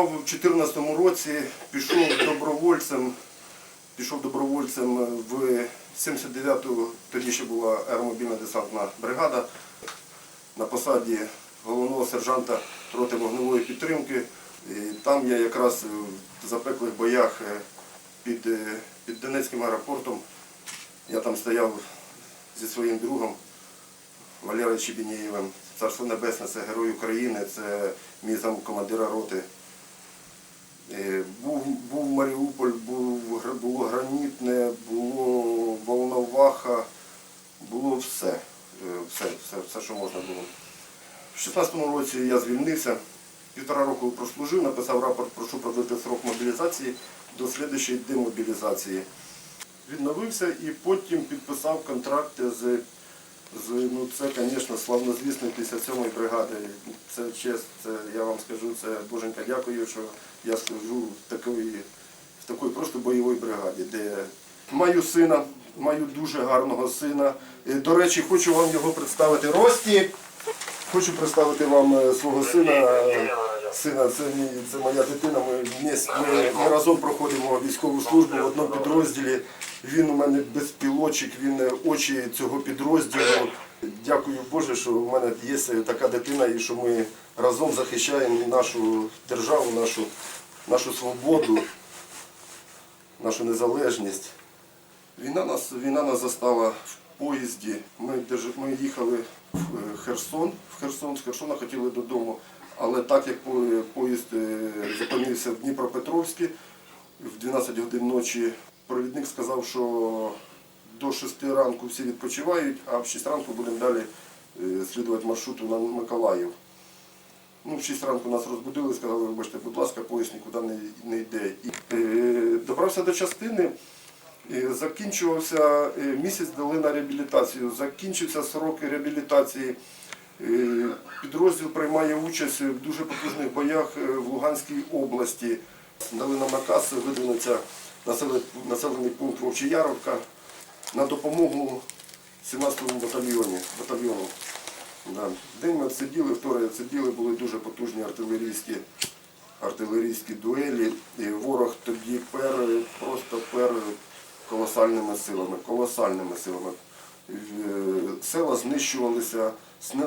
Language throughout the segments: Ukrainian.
Попав в 2014 році, пішов добровольцем, пішов добровольцем в 79-ту, тоді ще була аеромобільна десантна бригада на посаді головного сержанта роти вогневої підтримки. І там я якраз в запеклих боях е, під, е, під Донецьким аеропортом. Я там стояв зі своїм другом Валерою Чебінєєвим. Царство Небесне, це герой України, це мій замкомандира роти. Е, Був, був Маріуполь, був, було гранітне, було Волноваха, було все. Е, Все, все, все, що можна було. В 16-му році я звільнився, півтора року прослужив, написав рапорт, прошу продлити срок мобілізації до слідчої демобілізації. Відновився і потім підписав контракт з ну це, звісно, славнозвісної 57-ї бригади. Це честь, це я вам скажу, це Боженька дякую, що я служу в такої, в такої просто бойовій бригаді, де маю сина, маю дуже гарного сина. Е, До речі, хочу вам його представити. Рості, хочу представити вам е, свого сина. Сина, це, це моя дитина. Ми, ми, ми разом проходимо військову службу в одному підрозділі. Він у мене безпілотчик, він е, очі цього підрозділу. Дякую Боже, що в мене є така дитина і що ми разом захищаємо і нашу державу, нашу, нашу свободу, нашу незалежність. Війна нас, війна нас застала в поїзді. Ми, ми їхали в е, Херсон. В Херсон з Херсона хотіли додому. Але так як поїзд е, зупинився в Дніпропетровській в 12 годин ночі, провідник сказав, що до 6 ранку всі відпочивають, а в 6 ранку будемо далі е, слідувати маршруту на Миколаїв. Ну, в 6 ранку нас розбудили, сказали, вибачте, будь ласка, поїзд нікуди не, не йде. І, е, добрався до частини. Е, Закінчувався е, місяць дали на реабілітацію. Закінчився срок реабілітації. Е, Підрозділ приймає участь в дуже потужних боях е, в Луганській області. Дали нам наказ видвинутися населений, пункт Вовчияровка на допомогу 17-му батальйоні, батальйону. День ми сиділи, вторе сиділи, були дуже потужні артилерійські, артилерійські дуелі. І ворог тоді пер, просто пер колосальними силами, колосальними силами. Села знищувалися,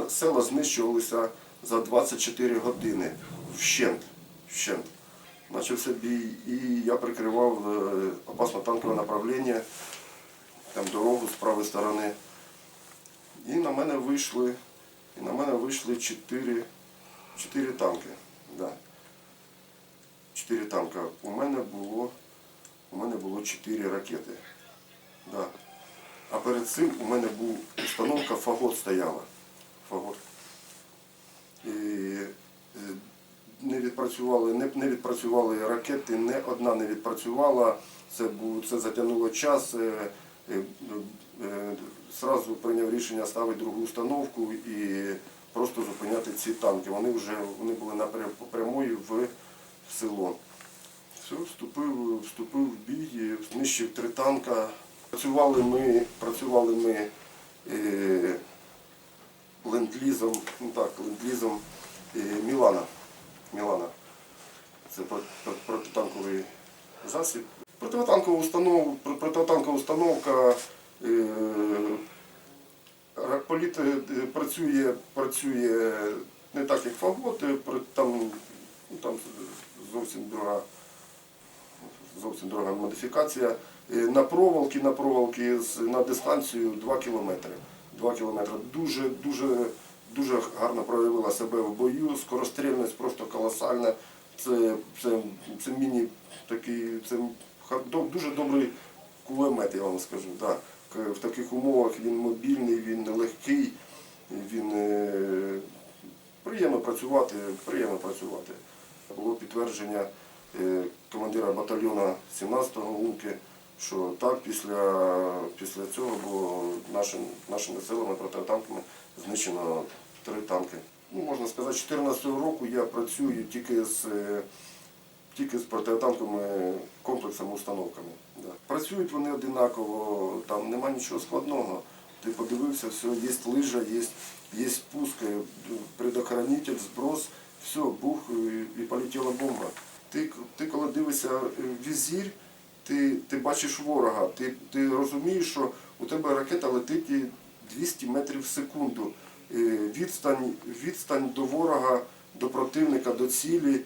села знищувалися за 24 години. Вщент. Вщент. Почався бій, і я прикривав е, опасно-танкове направлення, там дорогу з правої сторони. І на мене вийшли, і на мене вийшли чотири, чотири танки. Да. Чотири танка. У мене було, у мене було чотири ракети. Да. А перед цим у мене був установка фагот стояла. Фагот. І е, не відпрацювали, не, не відпрацювали ракети, не одна не відпрацювала. Це, був, це затягнуло час. Е, е, е, Сразу прийняв рішення ставити другу установку і просто зупиняти ці танки. Вони вже вони були напрям прямою в, в село. Все, вступив, вступив в бій, знищив три танка. Працювали ми, працювали ми е, ленд-лізом, ну ленд-лізом е, Мілана. Мілана. Це про- про- протитанковий засіб. Протитанкова установ, про- протитанкова установка. Е, Ракполіт е, працює, працює не так, як фагот, е, там, ну, там зовсім друга зовсім друга модифікація. Е, На проволоки, на проволоки на дистанцію 2 кілометри. 2 кілометри. Дуже, дуже, дуже гарно проявила себе в бою. Скорострільність просто колосальна. Це, це, це міні такий, це дуже добрий кулемет, я вам скажу. Да. В таких умовах він мобільний, він легкий, він е, приємно працювати, приємно працювати. Було підтвердження е, командира батальйону 17-го Луки, що так, після, після цього було нашим, нашими силами протитанками знищено три танки. Ну, можна сказати, з 2014 року я працюю тільки з, е, тільки з протитанковими комплексами, установками. Да. Працюють вони одинаково, там нема нічого складного. Ти подивився, все, є лижа, є, є спуск, е, предохранитель, зброс, все, бух і, і полетіла бомба. Ти, ти коли дивишся в візір, ти, ти бачиш ворога, ти, ти розумієш, що у тебе ракета летить 200 метрів в секунду. Е, Відстань, відстань до ворога, до противника, до цілі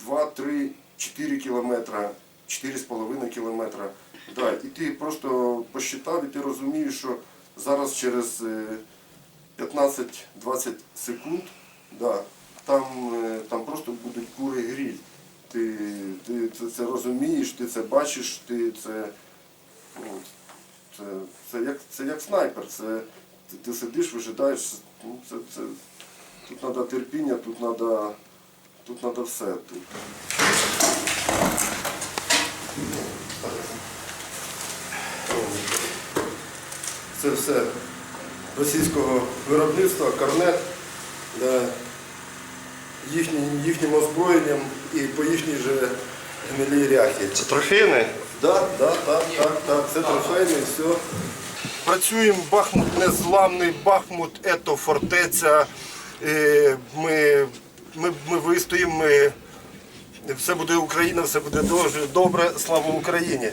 2, 3, 4 кілометра, 4,5 кілометра. Да, і ти просто посчитав, і ти розумієш, що зараз через е, 15-20 секунд да, там, е, там просто будуть кури гріль. Ти, ти це, це розумієш, ти це бачиш, ти це. Ну, це, це, як, це як снайпер. Це, ти, ти сидиш, вижидаєш. Ну, це, це, тут треба терпіння, тут треба тут треба все. Тут. Це все російського виробництва, корнет, да, їхнім, їхнім озброєнням і по їхній же гнилій ряхі. Це трофейне? Да, да, так, так, так, це трофейний, все. Працюємо, Бахмут незламний, Бахмут ето фортеця. Е, Ми, ми, ми вистоїмо, ми, все буде Україна, все буде дуже добре. Слава Україні!